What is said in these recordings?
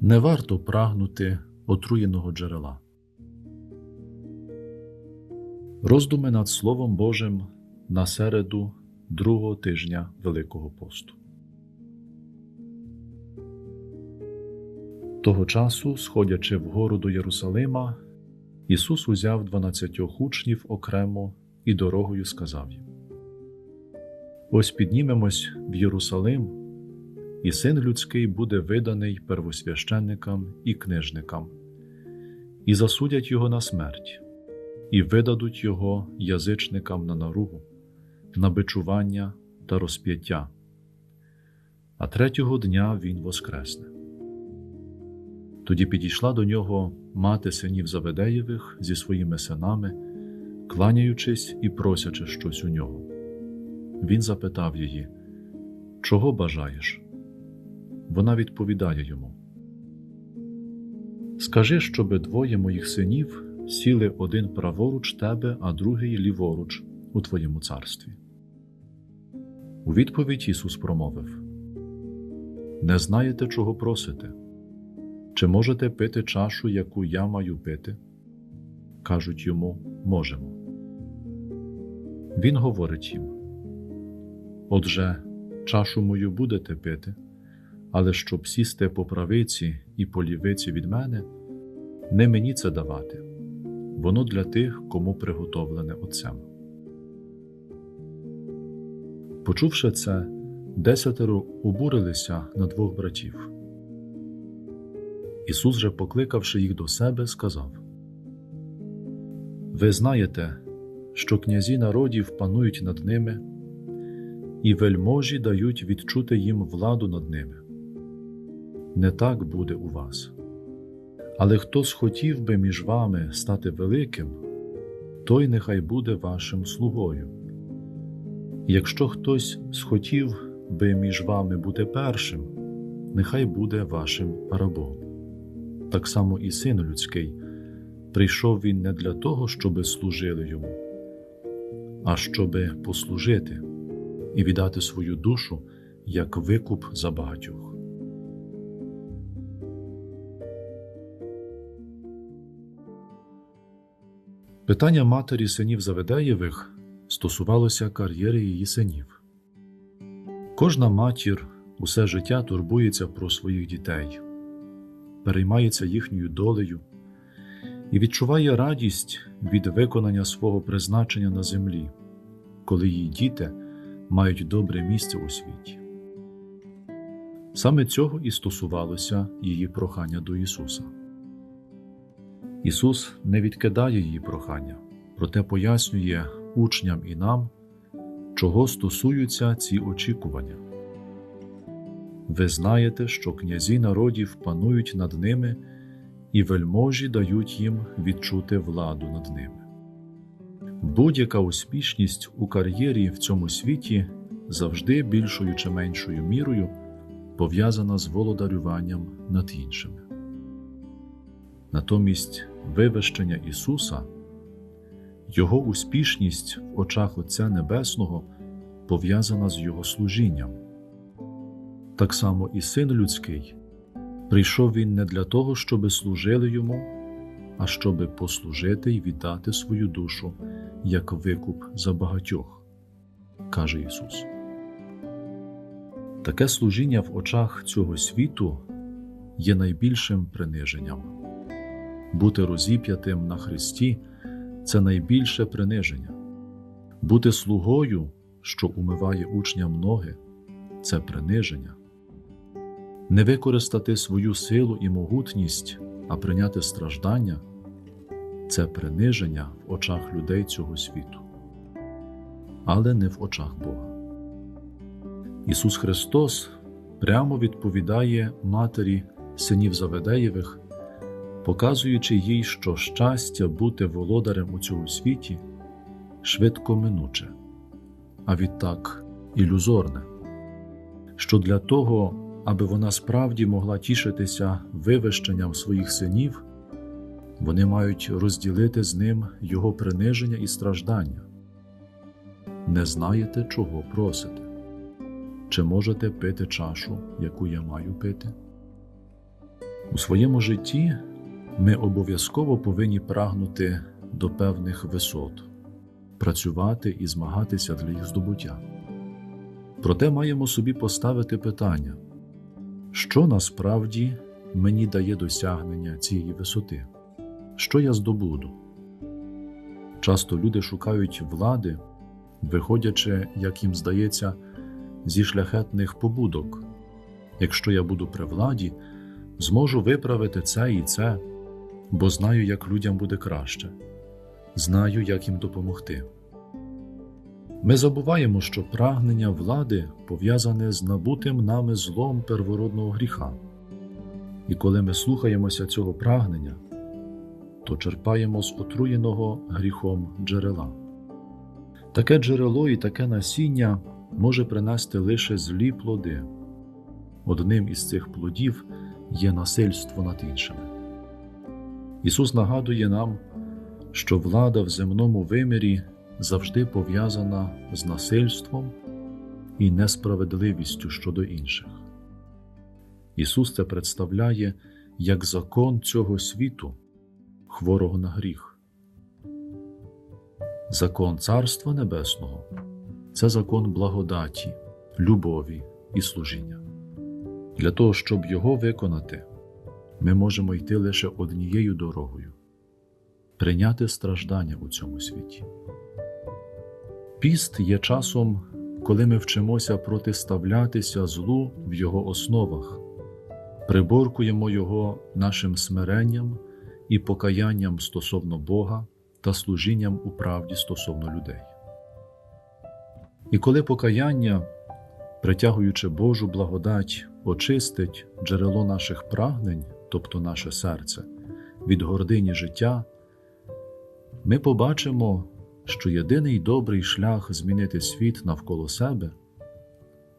Не варто прагнути отруєного джерела. Роздуми над Словом Божим на середу другого тижня Великого посту. Того часу, сходячи вгору до Єрусалима, Ісус узяв дванадцятьох учнів окремо і дорогою сказав їм: Ось піднімемось в Єрусалим, і син людський буде виданий первосвященникам і книжникам, і засудять його на смерть, і видадуть його язичникам на наругу, на бичування та розп'яття. А третього дня він воскресне. Тоді підійшла до нього мати синів Заведеєвих зі своїми синами, кланяючись і просячи щось у нього. Він запитав її, Чого бажаєш? Вона відповідає йому: Скажи, щоби двоє моїх синів сіли один праворуч тебе, а другий ліворуч у твоєму царстві. У відповідь Ісус промовив: Не знаєте, чого просите? Чи можете пити чашу, яку я маю пити? Кажуть йому можемо. Він говорить їм: Отже, чашу мою будете пити, але щоб сісти по правиці і по лівиці від мене, не мені це давати, воно для тих, кому приготовлене Отцем. Почувши це, десятеро обурилися на двох братів. Ісус же, покликавши їх до себе, сказав: Ви знаєте, що князі народів панують над ними, і вельможі дають відчути їм владу над ними. Не так буде у вас. Але хто схотів би між вами стати великим, той нехай буде вашим слугою. Якщо хтось схотів би між вами бути першим, нехай буде вашим рабом. Так само і син людський, прийшов він не для того, щоби служили йому, а щоби послужити і віддати свою душу як викуп за багатьох. Питання матері синів Заведеєвих стосувалося кар'єри її синів. Кожна матір усе життя турбується про своїх дітей переймається їхньою долею і відчуває радість від виконання свого призначення на землі, коли її діти мають добре місце у світі. Саме цього і стосувалося її прохання до Ісуса. Ісус не відкидає її прохання, проте пояснює учням і нам, чого стосуються ці очікування. Ви знаєте, що князі народів панують над ними, і вельможі дають їм відчути владу над ними. Будь-яка успішність у кар'єрі в цьому світі завжди більшою чи меншою мірою пов'язана з володарюванням над іншими. Натомість вивищення Ісуса, Його успішність в очах Отця Небесного пов'язана з Його служінням. Так само і син людський, прийшов він не для того, щоби служили йому, а щоби послужити й віддати свою душу як викуп за багатьох, каже Ісус. Таке служіння в очах цього світу є найбільшим приниженням. Бути розіп'ятим на Христі це найбільше приниження, бути слугою, що умиває учням ноги, це приниження. Не використати свою силу і могутність, а прийняти страждання це приниження в очах людей цього світу, але не в очах Бога. Ісус Христос прямо відповідає матері синів Заведеєвих, показуючи їй, що щастя бути володарем у цьому світі швидко минуче, а відтак ілюзорне, що для того, аби вона справді могла тішитися вивищенням своїх синів, вони мають розділити з ним його приниження і страждання. Не знаєте, чого просите, чи можете пити чашу, яку я маю пити? У своєму житті ми обов'язково повинні прагнути до певних висот, працювати і змагатися для їх здобуття. Проте маємо собі поставити питання, що насправді мені дає досягнення цієї висоти, що я здобуду. Часто люди шукають влади, виходячи, як їм здається, зі шляхетних побудок. Якщо я буду при владі, зможу виправити це і це, бо знаю, як людям буде краще, знаю, як їм допомогти. Ми забуваємо, що прагнення влади пов'язане з набутим нами злом первородного гріха. І коли ми слухаємося цього прагнення, то черпаємо з отруєного гріхом джерела. Таке джерело і таке насіння може принести лише злі плоди. Одним із цих плодів є насильство над іншими. Ісус нагадує нам, що влада в земному вимірі завжди пов'язана з насильством і несправедливістю щодо інших. Ісус це представляє як закон цього світу, хворого на гріх. Закон Царства Небесного це закон благодаті, любові і служіння. Для того, щоб його виконати, ми можемо йти лише однією дорогою прийняти страждання у цьому світі. Піст є часом, коли ми вчимося протиставлятися злу в його основах, приборкуємо його нашим смиренням і покаянням стосовно Бога та служінням у правді стосовно людей. І коли покаяння, притягуючи Божу благодать, очистить джерело наших прагнень, тобто наше серце, від гордині життя, ми побачимо, що єдиний добрий шлях змінити світ навколо себе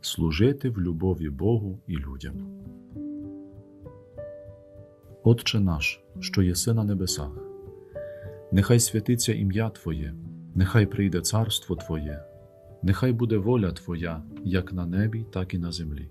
служити в любові Богу і людям. Отче наш, що єси на небесах, нехай святиться ім'я Твоє, нехай прийде царство Твоє, нехай буде воля Твоя, як на небі, так і на землі.